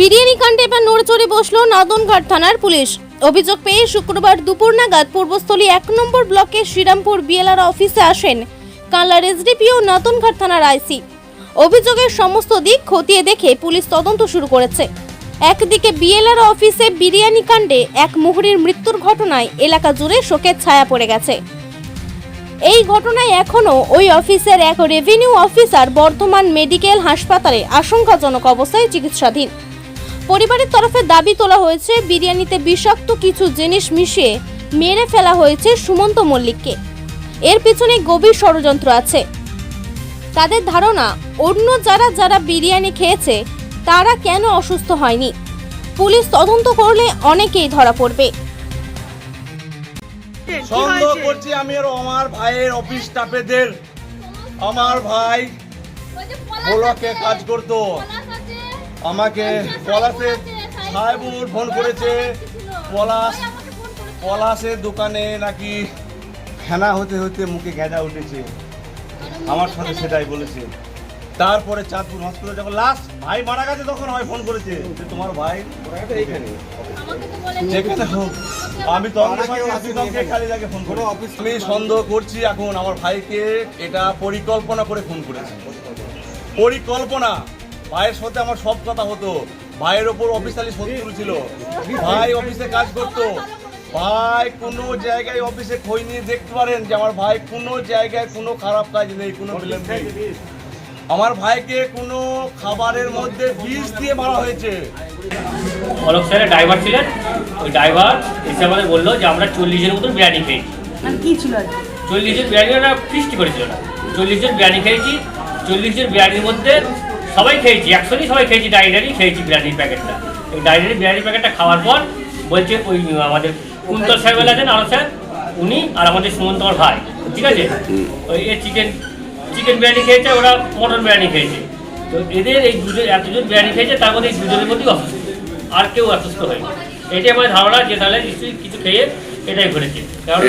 বিরিয়ানি কাণ্ডে এবার নড়েচড়ে বসল নাদনঘাট থানার পুলিশ। অভিযোগ পেয়ে শুক্রবার দুপুর নাগাদ পূর্বস্থলী এক নম্বর ব্লকের শ্রীরামপুর বিএলআর অফিসে আসেন কানলার এসডিপিও নাদনঘাট থানার আইসি। অভিযোগের সমস্ত দিক খতিয়ে দেখে পুলিশ তদন্ত শুরু করেছে। একদিকে বিএলআর অফিসে বিরিয়ানি কাণ্ডে এক মুহুরির মৃত্যুর ঘটনায় এলাকা জুড়ে শোকের ছায়া পড়ে গেছে। এই ঘটনায় এখনও ওই অফিসের এক রেভিনিউ অফিসার বর্ধমান মেডিকেল হাসপাতালে আশঙ্কাজনক অবস্থায় চিকিৎসাধীন। পরিবারের তরফে দাবি তোলা হয়েছে বিরিয়ানিতে বিষাক্ত কিছু জিনিস মিশিয়ে মেরে ফেলা হয়েছে সুমন্ত মল্লিককে। এর পিছনে গভীর ষড়যন্ত্র আছে। তাদের ধারণা অন্য যারা যারা বিরিয়ানি খেয়েছে তারা কেন অসুস্থ হয়নি? পুলিশ তদন্ত করলে অনেকেই ধরা পড়বে। সন্দেহ করছি আমি আর আমার ভাইয়ের অফিস স্টাফেদের আমার ভাই ব্লকে কাজ করতো। আমাকে পলাশে সাহেবুর ফোন করেছে। পলাশ পলাশের দোকানে নাকি ফেনা হতে হতে মুখে গেঁজা উঠেছে। আমার সাথে সেটাই বলেছে। তারপরে চাঁদপুর হসপিটালে যখন লাস্ট ভাই মারা গেছে তখন হয় ফোন করেছে যে তোমার ভাই যেখানে হোক, আমি সঙ্গে খালি তাকে ফোন করে আমি সন্দেহ করছি, এখন আমার ভাইকে এটা পরিকল্পনা করে ফোন করেছে। পরিকল্পনা ভাইয়ের সাথে আমার সব কথা হতো। ভাইয়ের ওপর অফিসিয়ালি শত্রু ছিল। ভাই অফিসে কাজ করতো। ভাই কোনো জায়গায় অফিসে খই নিয়ে দেখতে পারেন যে আমার ভাই কোনো জায়গায় কোনো খারাপ কাজ নেই কোনো ব্লেম নেই। আমার ভাইকে কোনো খাবারের মধ্যে বিষ দিয়ে মারা হয়েছে। অলোক স্যারের ড্রাইভার ছিলেন। ওই ড্রাইভার এসে আমাদের বলল যে আমরা চল্লিশের মতন বিরিয়ানি খেয়েছি। মানে কি ছিল আজকে? চল্লিশের বিরিয়ানি ওরা ফিস্টি করেছিল না চল্লিশের বিরিয়ানি খেয়েছি। চল্লিশের বিরিয়ানির মধ্যে সবাই খেয়েছি একসঙ্গেই সবাই খেয়েছি ডাইনারি খেয়েছি বিরিয়ানির প্যাকেটটা। এই ডাইনারি বিরিয়ানির প্যাকেটটা খাওয়ার পর বলছে ওই আমাদের কুন্তল সাহেব আছেন আরও স্যার উনি আর আমাদের সুমন্ত আমার ভাই ঠিক আছে? ওই এ চিকেন চিকেন বিরিয়ানি খেয়েছে ওরা মটন বিরিয়ানি খেয়েছে। তো এদের এই দুজন এতজন বিরিয়ানি খেয়েছে তার মধ্যে এই দুজনের মধ্যেই অসুস্থ। আর কেউ অসুস্থ হয়নি। এটাই আমার ধারণা যে তাহলে নিশ্চয়ই কিছু খেয়ে এটাই ঘটেছে। কারণ